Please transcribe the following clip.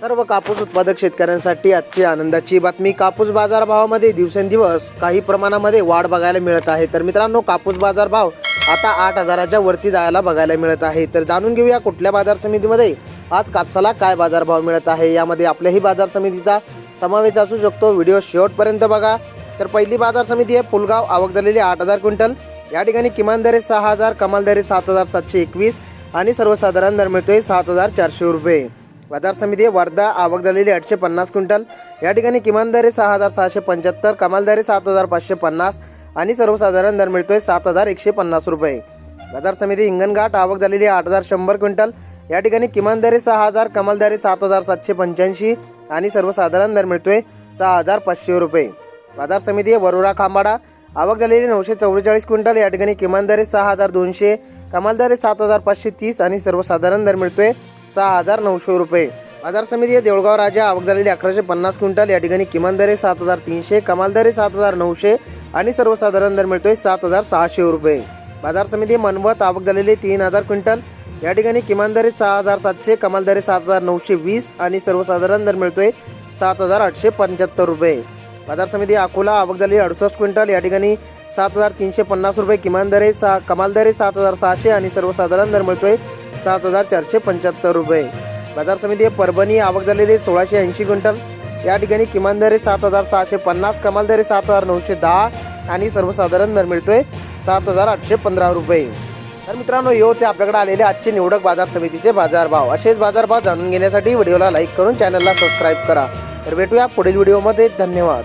सर्व कापूस उत्पादक शेतकऱ्यांसाठी आजची आनंदाची बातमी. कापूस बाजारभावामध्ये दिवसेंदिवस काही प्रमाणामध्ये वाढ बघायला मिळत आहे. तर मित्रांनो कापूस बाजारभाव आता आठ हजाराच्या वरती जायला बघायला मिळत आहे. तर जाणून घेऊया कुठल्या बाजार समितीमध्ये आज कापसाला काय बाजारभाव मिळत आहे. यामध्ये आपल्याही बाजार समितीचा समावेश असू शकतो. व्हिडिओ शेवटपर्यंत बघा. तर पहिली बाजार समिती आहे पुलगाव आवक झालेली आठ हजार क्विंटल. या ठिकाणी किमान दरे सहा हजार कमाल दरे सात हजार सातशे एकवीस आणि सर्वसाधारण दर मिळतोय सात हजार चारशे रुपये. बाजार समिती वर्धा आवक झालेली आठशे पन्नास क्विंटल. या ठिकाणी किमान दरे सहा हजार सहाशे पंच्याहत्तर कमाल दरे सात हजार पाचशे पन्नास आणि सर्वसाधारण दर मिळतोय सात हजार एकशे पन्नास रुपये. बाजार समिती हिंगणघाट आवक झालेली आठ हजार शंभर क्विंटल. या ठिकाणी किमान दरे सहा हजार कमाल दरे सात हजार सातशे पंच्याऐंशी आणि सर्वसाधारण दर मिळतोय सहा हजार पाचशे रुपये. बाजार समिती वरोरा खांबाडा आवक झालेली नऊशे चौवेचाळीस क्विंटल. या ठिकाणी किमान दरे सहा हजार दोनशे कमाल दरे सात हजार पाचशे तीस आणि सर्वसाधारण दर मिळतोय सहा हजार नऊशे रुपये. बाजार समिती देऊळगाव राजा आवक झालेली अकराशे पन्नास क्विंटल. या ठिकाणी किमान दरे सात हजार तीनशे कमाल दरे सात हजार नऊशे आणि सर्वसाधारण दर मिळतोय सात हजार सहाशे रुपये. बाजार समिती मनवत आवक झालेली तीन हजार क्विंटल. या ठिकाणी किमान दरे सहा हजार सातशे कमाल दरे सात हजार नऊशे वीस आणि सर्वसाधारण दर मिळतोय सात हजार आठशे पंच्याहत्तर रुपये. बाजार समिती अकोला आवक झालेली अडुसष्ट क्विंटल. या ठिकाणी सात हजार तीनशे पन्नास रुपये किमान दरे सा कमाल दरे सात हजार सहाशे आणि सर्वसाधारण दर मिळतोय सात हजार चारशे पंच्याहत्तर रुपये. बाजार समिती परभणी आवक झालेली सोळाशे ऐंशी क्विंटल. या ठिकाणी किमान दरे सात हजार सहाशे पन्नास कमाल दरे सात हजार नऊशे दहा आणि सर्वसाधारण दर मिळतोय सात हजार आठशे पंधरा रुपये. तर मित्रांनो हे होते आपल्याकडे आलेले आजचे निवडक बाजार समितीचे बाजारभाव. असेच बाजारभाव जाणून घेण्यासाठी व्हिडिओला लाईक करून चॅनलला सबस्क्राईब करा. तर भेटूया पुढील व्हिडिओमध्ये. धन्यवाद.